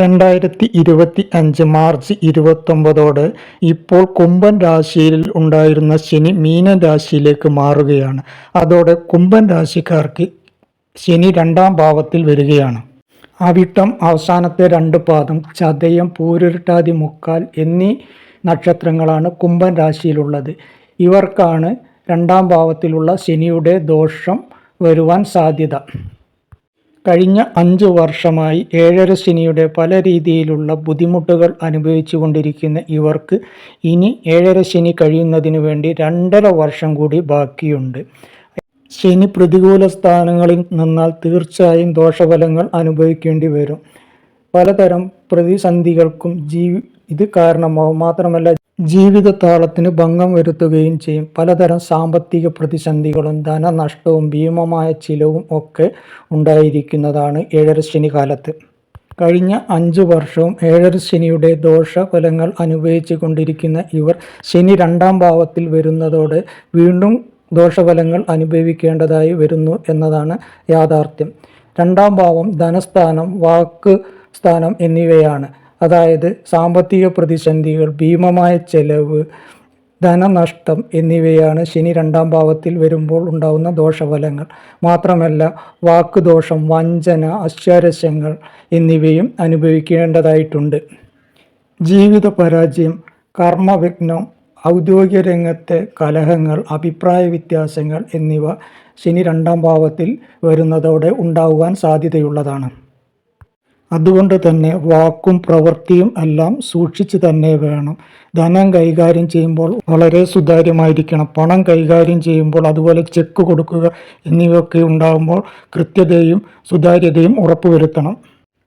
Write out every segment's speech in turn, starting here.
രണ്ടായിരത്തി ഇരുപത്തി അഞ്ച് മാർച്ച് ഇരുപത്തൊമ്പതോടെ ഇപ്പോൾ കുംഭൻ രാശിയിൽ ഉണ്ടായിരുന്ന ശനി മീന രാശിയിലേക്ക് മാറുകയാണ്. അതോടെ കുംഭൻ രാശിക്കാർക്ക് ശനി രണ്ടാം ഭാവത്തിൽ വരികയാണ്. അവിട്ടം അവസാനത്തെ രണ്ട് പാദം ചതയം പൂരുരുട്ടാതി മുക്കാൽ എന്നീ നക്ഷത്രങ്ങളാണ് കുംഭൻ രാശിയിലുള്ളത്. ഇവർക്കാണ് രണ്ടാം ഭാവത്തിലുള്ള ശനിയുടെ ദോഷം വരുവാൻ സാധ്യത. കഴിഞ്ഞ അഞ്ച് വർഷമായി ഏഴര ശനിയുടെ പല രീതിയിലുള്ള ബുദ്ധിമുട്ടുകൾ അനുഭവിച്ചു കൊണ്ടിരിക്കുന്ന ഇവർക്ക് ഇനി ഏഴര ശനി കഴിയുന്നതിന് വേണ്ടി രണ്ടര വർഷം കൂടി ബാക്കിയുണ്ട്. ശനി പ്രതികൂല സ്ഥാനങ്ങളിൽ നിന്നാൽ തീർച്ചയായും ദോഷഫലങ്ങൾ അനുഭവിക്കേണ്ടി വരും. പലതരം പ്രതിസന്ധികൾക്കും ജീവി ഇത് കാരണമാവും. മാത്രമല്ല ജീവിത താളത്തിന് ഭംഗം വരുത്തുകയും ചെയ്യും. പലതരം സാമ്പത്തിക പ്രതിസന്ധികളും ധനനഷ്ടവും ഭീമമായ ചിലവും ഒക്കെ ഉണ്ടായിരിക്കുന്നതാണ് ഏഴര ശനി കാലത്ത്. കഴിഞ്ഞ അഞ്ച് വർഷവും ഏഴര ശനിയുടെ ദോഷഫലങ്ങൾ അനുഭവിച്ചു കൊണ്ടിരിക്കുന്ന ഇവർ ശനി രണ്ടാം ഭാവത്തിൽ വരുന്നതോടെ വീണ്ടും ദോഷഫലങ്ങൾ അനുഭവിക്കേണ്ടതായി വരുന്നു എന്നതാണ് യാഥാർത്ഥ്യം. രണ്ടാം ഭാവം ധനസ്ഥാനം വാക്ക് സ്ഥാനം എന്നിവയാണ്. അതായത് സാമ്പത്തിക പ്രതിസന്ധികൾ ഭീമമായ ചെലവ് ധനനഷ്ടം എന്നിവയാണ് ശനി രണ്ടാം ഭാവത്തിൽ വരുമ്പോൾ ഉണ്ടാകുന്ന ദോഷഫലങ്ങൾ. മാത്രമല്ല വാക്കുദോഷം വഞ്ചന അശ്വാരസ്യങ്ങൾ എന്നിവയും അനുഭവിക്കേണ്ടതായിട്ടുണ്ട്. ജീവിത പരാജയം കർമ്മവിഘ്നം ഔദ്യോഗിക രംഗത്തെ കലഹങ്ങൾ അഭിപ്രായ വ്യത്യാസങ്ങൾ എന്നിവ ശനി രണ്ടാം ഭാവത്തിൽ വരുന്നതോടെ ഉണ്ടാകുവാൻ സാധ്യതയുള്ളതാണ്. അതുകൊണ്ട് തന്നെ വാക്കും പ്രവൃത്തിയും എല്ലാം സൂക്ഷിച്ച് തന്നെ വേണം. ധനം കൈകാര്യം ചെയ്യുമ്പോൾ വളരെ സുതാര്യമായിരിക്കണം. പണം കൈകാര്യം ചെയ്യുമ്പോൾ അതുപോലെ ചെക്ക് കൊടുക്കുക എന്നിവയൊക്കെ ഉണ്ടാകുമ്പോൾ കൃത്യതയും സുതാര്യതയും ഉറപ്പുവരുത്തണം.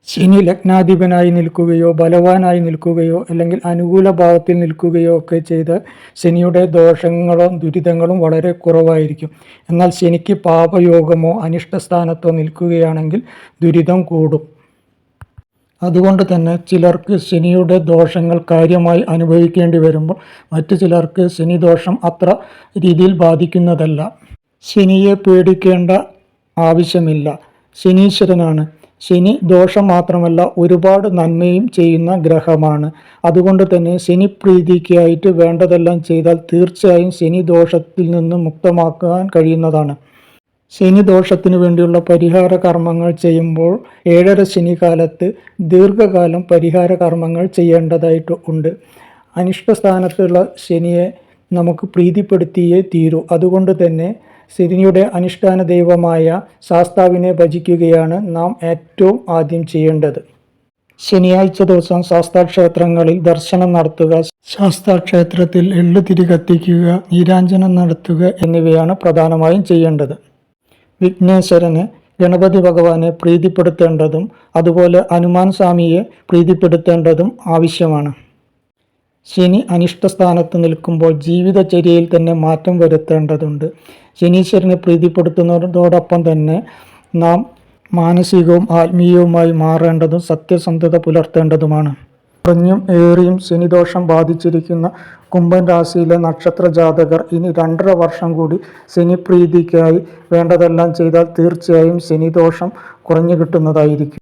ശനി ലഗ്നാധിപനായി നിൽക്കുകയോ ബലവാനായി നിൽക്കുകയോ അല്ലെങ്കിൽ അനുകൂല ഭാവത്തിൽ നിൽക്കുകയോ ഒക്കെ ചെയ്ത് ശനിയുടെ ദോഷങ്ങളും ദുരിതങ്ങളും വളരെ കുറവായിരിക്കും. എന്നാൽ ശനിക്ക് പാപയോഗമോ അനിഷ്ടസ്ഥാനത്തോ നിൽക്കുകയാണെങ്കിൽ ദുരിതം കൂടും. അതുകൊണ്ട് തന്നെ ചിലർക്ക് ശനിയുടെ ദോഷങ്ങൾ കാര്യമായി അനുഭവിക്കേണ്ടി വരുമ്പോൾ മറ്റു ചിലർക്ക് ശനി ദോഷം അത്ര രീതിയിൽ ബാധിക്കുന്നതല്ല. ശനിയെ പേടിക്കേണ്ട ആവശ്യമില്ല. ശനീശ്വരനാണ്. ശനി ദോഷം മാത്രമല്ല ഒരുപാട് നന്മയും ചെയ്യുന്ന ഗ്രഹമാണ്. അതുകൊണ്ട് തന്നെ ശനി പ്രീതിക്കായിട്ട് വേണ്ടതെല്ലാം ചെയ്താൽ തീർച്ചയായും ശനി ദോഷത്തിൽ നിന്ന് മുക്തമാക്കാൻ കഴിയുന്നതാണ്. ശനി ദോഷത്തിന് വേണ്ടിയുള്ള പരിഹാര കർമ്മങ്ങൾ ചെയ്യുമ്പോൾ ഏഴര ശനി കാലത്ത് ദീർഘകാലം പരിഹാര കർമ്മങ്ങൾ ചെയ്യേണ്ടതായിട്ട് ഉണ്ട്. അനിഷ്ടസ്ഥാനത്തുള്ള ശനിയെ നമുക്ക് പ്രീതിപ്പെടുത്തിയേ തീരൂ. അതുകൊണ്ട് തന്നെ ശനിയുടെ അനുഷ്ഠാന ദൈവമായ ശാസ്താവിനെ ഭജിക്കുകയാണ് നാം ഏറ്റവും ആദ്യം ചെയ്യേണ്ടത്. ശനിയാഴ്ച ദിവസം ശാസ്താക്ഷേത്രങ്ങളിൽ ദർശനം നടത്തുക ശാസ്താക്ഷേത്രത്തിൽ എള്ളുതിരി കത്തിക്കുക നീരാഞ്ജനം നടത്തുക എന്നിവയാണ് പ്രധാനമായും ചെയ്യേണ്ടത്. വിഘ്നേശ്വരന് ഗണപതി ഭഗവാനെ പ്രീതിപ്പെടുത്തേണ്ടതും അതുപോലെ ഹനുമാൻ സ്വാമിയെ പ്രീതിപ്പെടുത്തേണ്ടതും ആവശ്യമാണ്. ശനി അനിഷ്ടസ്ഥാനത്ത് നിൽക്കുമ്പോൾ ജീവിതചര്യയിൽ തന്നെ മാറ്റം വരുത്തേണ്ടതുണ്ട്. ശനീശ്വരനെ പ്രീതിപ്പെടുത്തുന്നതോടൊപ്പം തന്നെ നാം മാനസികവും ആത്മീയവുമായി മാറേണ്ടതും സത്യസന്ധത പുലർത്തേണ്ടതുമാണ്. കുറഞ്ഞും ഏറിയും ശനിദോഷം ബാധിച്ചിരിക്കുന്ന കുംഭം രാശിയിലെ നക്ഷത്ര ജാതകർ ഇനി രണ്ടര വർഷം കൂടി ശനിപ്രീതിക്കായി വേണ്ടതെല്ലാം ചെയ്താൽ തീർച്ചയായും ശനിദോഷം കുറഞ്ഞു കിട്ടുന്നതായിരിക്കും.